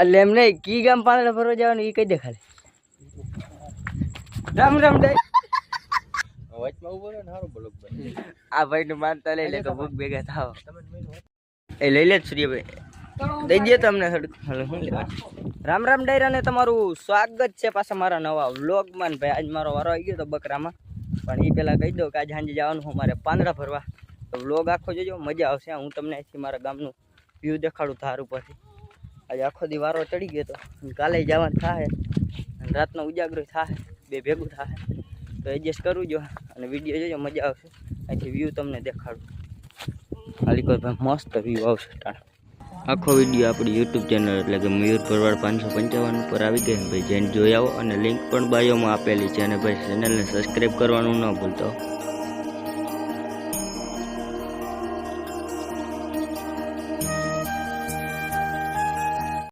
એટલે એમ નહીં કી ગામ પાંદડા ફરવા જવાનું એ કઈ દે ખાલી. રામ રામ દે. આ ભાઈ નું માનતા લઈ લે તો ભૂખ ભેગા થાવ. એ લઈ લે સૂર્યભાઈ. દઈ દે તમને રામ રામ ડાયરા ને તમારું સ્વાગત છે પાછા મારા નવા વ્લોગમાં. માન ભાઈ આજ મારો વારો આવી ગયો તો બકરામાં. પણ એ પેલા કહી દો કે આજે સાંજે જવાનું હું મારે પાંદડા ફરવા તો વ્લોગ આખો જોજો મજા આવશે. હું તમને અહીંથી મારા ગામનું વ્યૂ દેખાડું ધાર ઉપરથી. આજે આખો દી વારો ચડી ગયો તો. કાલે જવાનું થાય અને રાતનો ઉજાગરો થાય બે ભેગું થાય તો એડજસ્ટ કરવું જો. અને વીડિયો જોજો, મજા આવશે. અહીંથી વ્યૂ તમને દેખાડું. ખાલી કોઈ ભાઈ મસ્ત વ્યૂ આવશે આખો વીડિયો આપણી યુટ્યુબ ચેનલ એટલે કે મયુર ભરવાડ પાંચસો પંચાવન ઉપર આવી ગઈ ભાઈ જેને જોઈ આવો. અને લિંક પણ બાયોમાં આપેલી છે. અને ભાઈ ચેનલને સબસ્ક્રાઈબ કરવાનું ન ભૂલતો